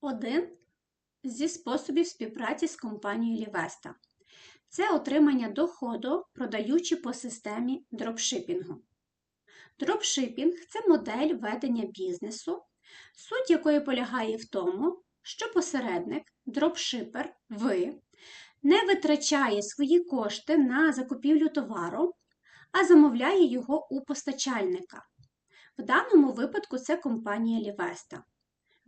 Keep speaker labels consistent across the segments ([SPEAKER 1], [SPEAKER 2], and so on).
[SPEAKER 1] один зі способів співпраці з компанією Лівеста. Це отримання доходу, продаючи по системі дропшипінгу. Дропшипінг це модель ведення бізнесу, суть якої полягає в тому, що посередник, дропшипер, ви не витрачає свої кошти на закупівлю товару, а замовляє його у постачальника. В даному випадку це компанія Лівеста.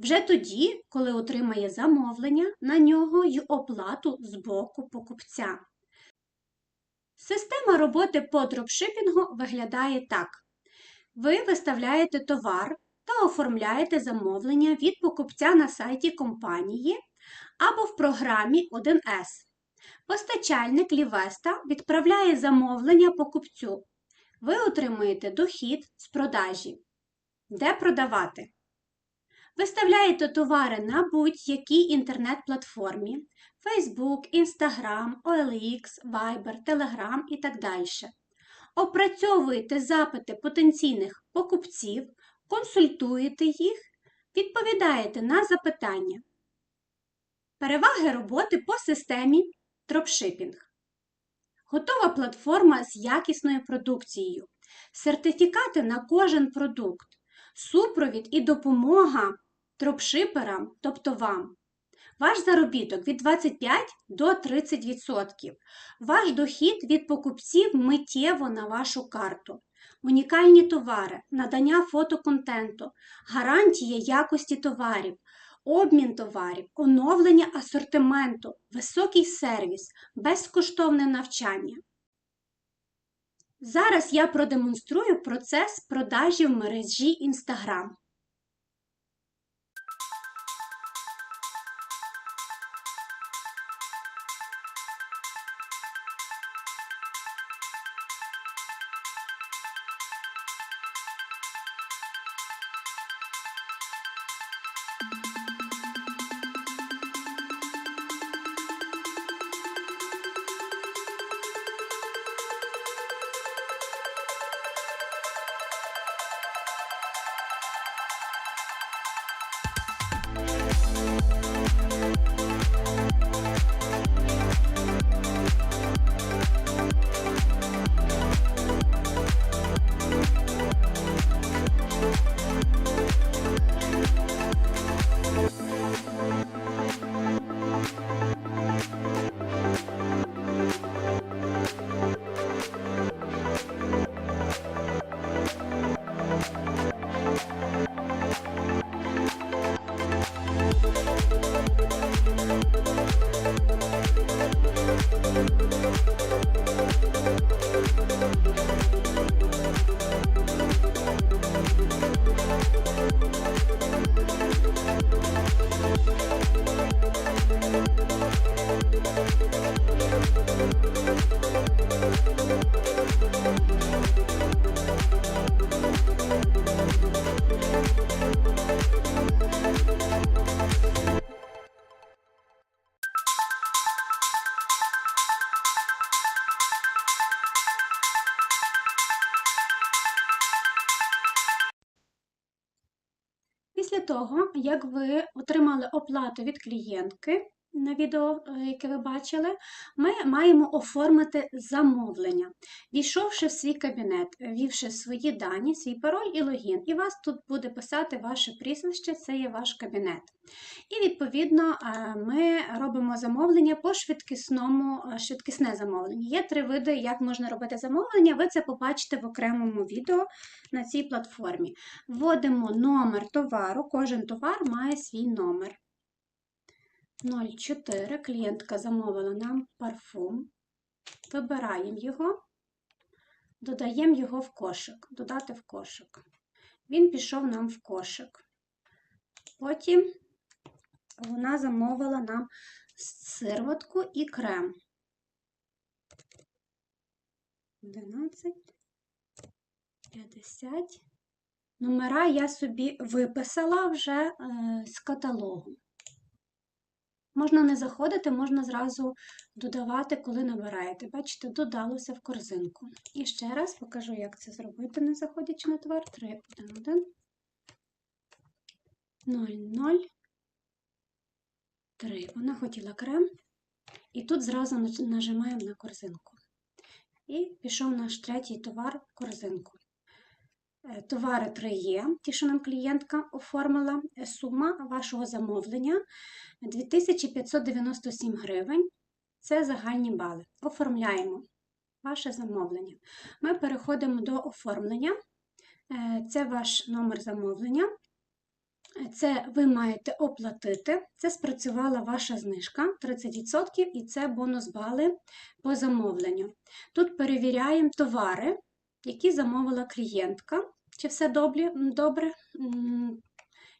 [SPEAKER 1] Вже тоді, коли отримає замовлення на нього й оплату з боку покупця. Система роботи по дропшипінгу виглядає так: ви виставляєте товар та оформляєте замовлення від покупця на сайті компанії або в програмі 1С. Постачальник Лівеста відправляє замовлення покупцю. Ви отримуєте дохід з продажі. Де продавати? Виставляєте товари на будь-якій інтернет-платформі Facebook, Instagram, OLX, Viber, Telegram і так далі. Опрацьовуєте запити потенційних покупців, консультуєте їх, відповідаєте на запитання. Переваги роботи по системі дропшипінг. Готова платформа з якісною продукцією, сертифікати на кожен продукт, супровід і допомога дропшиперам, тобто вам. Ваш заробіток від 25 до 30%. Ваш дохід від покупців миттєво на вашу карту. Унікальні товари, надання фотоконтенту, гарантія якості товарів, обмін товарів, оновлення асортименту, високий сервіс, безкоштовне навчання. Зараз я продемонструю процес продажі в мережі Instagram. Того, як ви отримали оплату від клієнтки на відео, е, яке ви бачили, ми маємо оформити замовлення, війшовши в свій кабінет, ввівши свої дані, свій пароль і логін. І вас тут буде писати ваше прізвище, це є ваш кабінет. І, відповідно, е, ми робимо замовлення по швидкісному, е, швидкісне замовлення. Є три види, як можна робити замовлення. Ви це побачите в окремому відео на цій платформі. Вводимо номер товару, кожен товар має свій номер. 04. Клієнтка замовила нам парфум. Вибираємо його, додаємо його в кошик. Додати в кошик. Він пішов нам в кошик. Потім вона замовила нам сироватку і крем. 11, 50. Номера я собі виписала вже е, з каталогу. Можна не заходити, можна зразу додавати, коли набираєте. Бачите, додалося в корзинку. І ще раз покажу, як це зробити, не заходячи на товар. 3, 1, 1, 0, 0, 3. Вона хотіла крем. І тут зразу нажимаємо на корзинку. І пішов наш третій товар в корзинку. Е, Товари 3 є, ті, що нам клієнтка оформила. Е, Сума вашого замовлення 2597 гривень. Це загальні бали. Оформляємо ваше замовлення. Ми переходимо до оформлення. Е, Це ваш номер замовлення. Це ви маєте оплатити. Це спрацювала ваша знижка 30% і це бонус бали по замовленню. Тут перевіряємо товари, які замовила клієнтка. Чи все добре?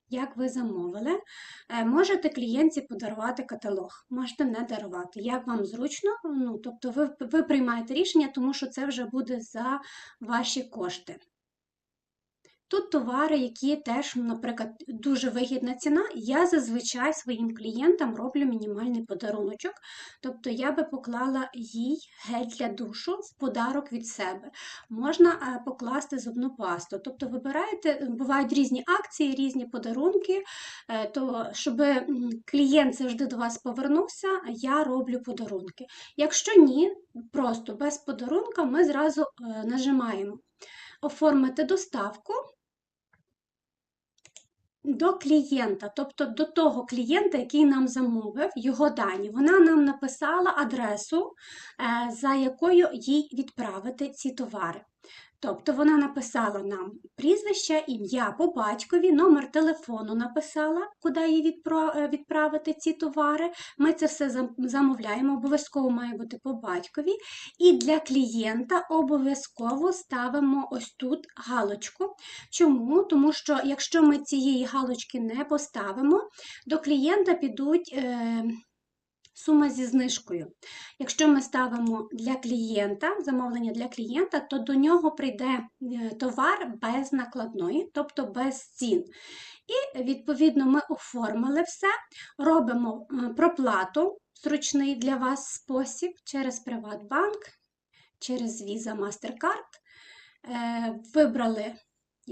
[SPEAKER 1] Як ви замовили, Е, можете клієнтці подарувати каталог, можете не дарувати. Як вам зручно, ну, тобто ви, ви приймаєте рішення, тому що це вже буде за ваші кошти. Тут товари, які теж, наприклад, дуже вигідна ціна. Я зазвичай своїм клієнтам роблю мінімальний подаруночок. Тобто я би поклала їй гель для душу в подарок від себе. Можна е, покласти зубну пасту. Тобто вибираєте, бувають різні акції, різні подарунки. е, То щоб клієнт завжди до вас повернувся, я роблю подарунки. Якщо ні, просто без подарунка ми зразу е, нажимаємо оформити доставку до клієнта, тобто до того клієнта, який нам замовив його дані. Вона нам написала адресу, е, за якою їй відправити ці товари. Тобто вона написала нам прізвище, ім'я по батькові, номер телефону написала, куди відпро- е, відправити ці товари. Ми це все зам- замовляємо, обов'язково має бути по батькові. І для клієнта обов'язково ставимо ось тут галочку. Чому? Тому що якщо ми цієї галочки не поставимо, до клієнта підуть е, сума зі знижкою. Якщо ми ставимо для клієнта, замовлення для клієнта, то до нього прийде е, товар без накладної, тобто без цін. І, відповідно, ми оформили все, робимо проплату, зручний для вас спосіб через Приватбанк, через Visa MasterCard. Е, Вибрали,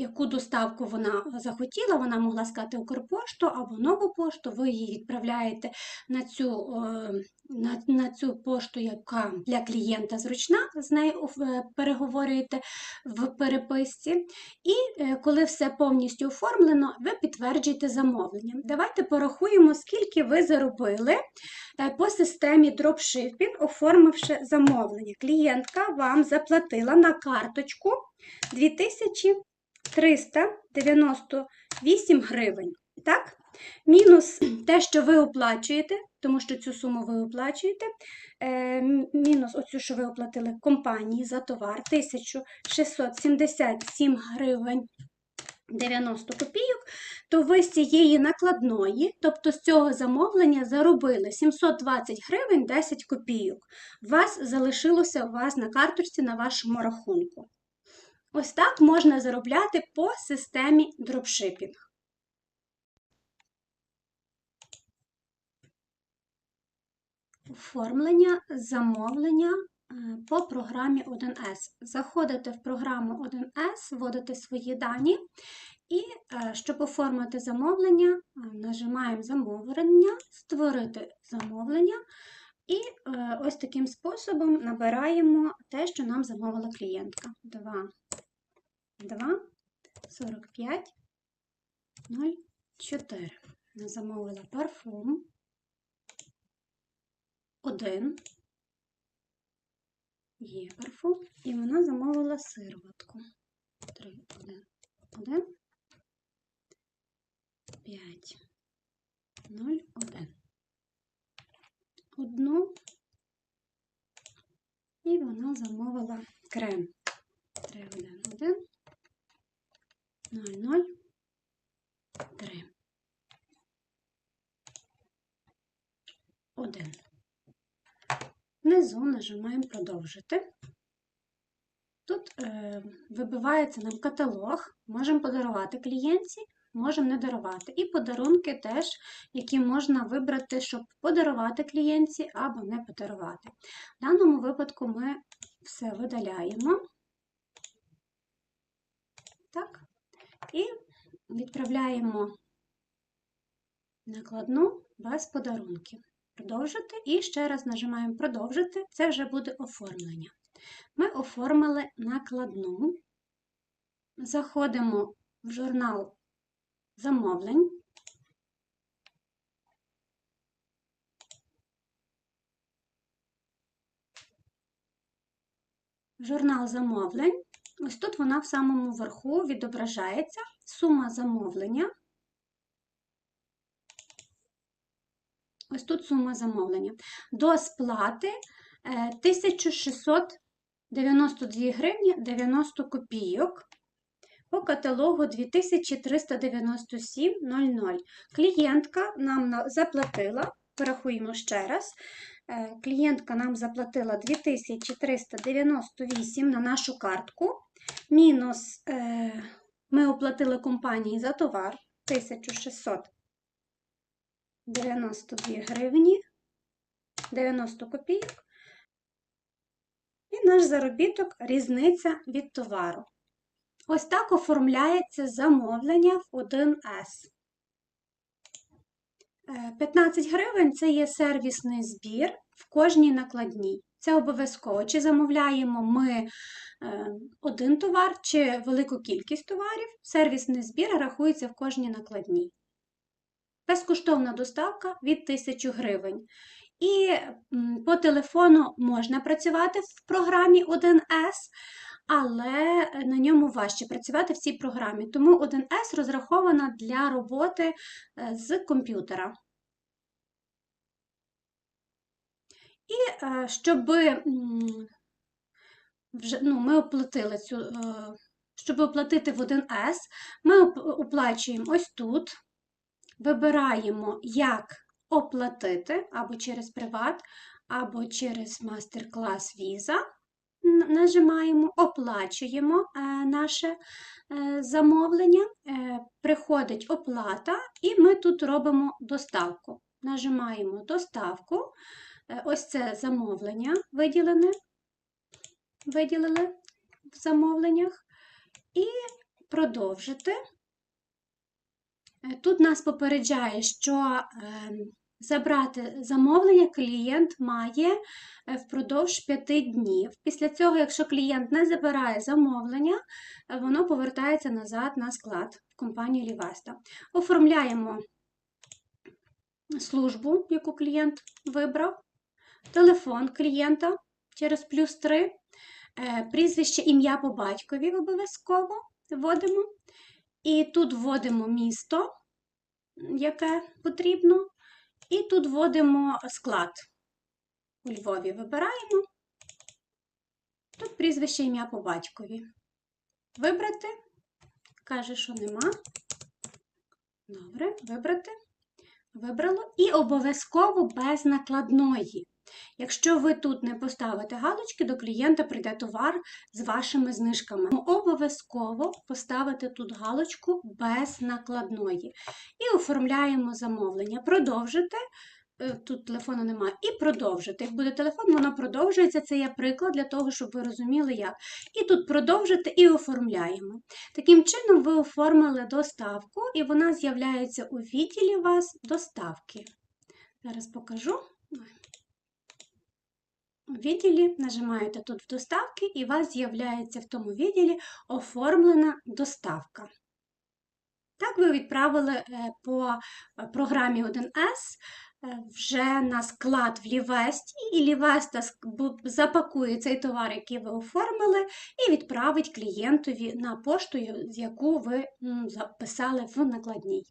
[SPEAKER 1] яку доставку вона захотіла, вона могла сказати Укрпошту або нову пошту, ви її відправляєте на цю, е, на, на цю пошту, яка для клієнта зручна, з нею е, переговорюєте в переписці. І е, коли все повністю оформлено, ви підтверджуєте замовлення. Давайте порахуємо, скільки ви заробили по системі дропшипінг, оформивши замовлення. Клієнтка вам заплатила на карточку 2398 гривень. Так? Мінус те, що ви оплачуєте, тому що цю суму ви оплачуєте. е, Мінус оцю, що ви оплатили компанії за товар 1677 гривень 90 копійок, то ви з цієї накладної, тобто з цього замовлення, заробили 720 гривень 10 копійок. Вас залишилося у вас на карточці на вашому рахунку. Ось так можна заробляти по системі дропшипінг. Оформлення замовлення е, по програмі 1С. Заходите в програму 1С, вводите свої дані, і е, щоб оформити замовлення, е, нажимаємо замовлення, створити замовлення. І ось таким способом набираємо те, що нам замовила клієнтка. 2, 2, 45, 0, 4. Вона замовила парфум. 1. Є парфум. І вона замовила сироватку. 3, 1, 1, 5, 0, 1. Одну. І вона замовила крем. 3, 1, 1, 0, 0, 3. 1. Внизу нажимаємо продовжити. Тут е, вибивається нам каталог, можемо подарувати клієнтці, можемо не дарувати. І подарунки теж, які можна вибрати, щоб подарувати клієнтці або не подарувати. В даному випадку ми все видаляємо. Так. І відправляємо накладну без подарунків. Продовжити і ще раз нажимаємо продовжити. Це вже буде оформлення. Ми оформили накладну. Заходимо в журнал замовлень. Журнал замовлень. Ось тут вона в самому верху відображається сума замовлення. Ось тут сума замовлення. До сплати 1692 гривні 90 копійок. По каталогу 2397,00. Клієнтка нам заплатила, порахуємо ще раз. Е, клієнтка нам заплатила 2398 на нашу картку. Мінус е, ми оплатили компанії за товар 1692 гривні 90 копійок. І наш заробіток різниця від товару. Ось так оформляється замовлення в 1С. 15 е, гривень це є сервісний збір в кожній накладній. Це обов'язково. Чи замовляємо ми е, один товар, чи велику кількість товарів, сервісний збір рахується в кожній накладній. Безкоштовна доставка від 1000 гривень. І по телефону можна працювати в програмі 1С, але на ньому важче працювати в цій програмі. Тому 1С розрахована для роботи е, з комп'ютера. І е, щоб вже, ну, ми оплатили цю, е, щоб оплатити в 1С, ми оплачуємо ось тут, вибираємо, як оплатити або через приват, або через мастер-клас Visa нажимаємо, оплачуємо е, наше е, замовлення, е, приходить оплата, і ми тут робимо доставку. Нажимаємо доставку, ось це замовлення виділене, виділили в замовленнях, і продовжити. Тут нас попереджає, що ем, Забрати замовлення клієнт має е, впродовж 5 днів. Після цього, якщо клієнт не забирає замовлення, е, воно повертається назад на склад в компанію Лівеста. Оформляємо службу, яку клієнт вибрав, телефон клієнта через плюс 3, е, прізвище ім'я по батькові обов'язково вводимо. І тут вводимо місто, яке потрібно. І тут вводимо склад. У Львові вибираємо. Тут прізвище ім'я по батькові. Вибрати. Каже, що нема. Добре, вибрати. Вибрало. І обов'язково без накладної. Якщо ви тут не поставите галочки, до клієнта прийде товар з вашими знижками. Обов'язково поставити тут галочку без накладної. І оформляємо замовлення. Продовжити. Е, тут телефону немає, і продовжити. Як буде телефон, воно продовжується. Це є приклад для того, щоб ви розуміли, як. І тут продовжити і оформляємо. Таким чином, ви оформили доставку, і вона з'являється у відділі вас доставки. Зараз покажу відділі нажимаєте тут в доставки, і у вас з'являється в тому відділі оформлена доставка. Так, ви відправили е, по е, програмі 1С е, вже на склад в Лівесті, і Лівеста запакує цей товар, який ви оформили, і відправить клієнтові на пошту, яку ви записали в накладній.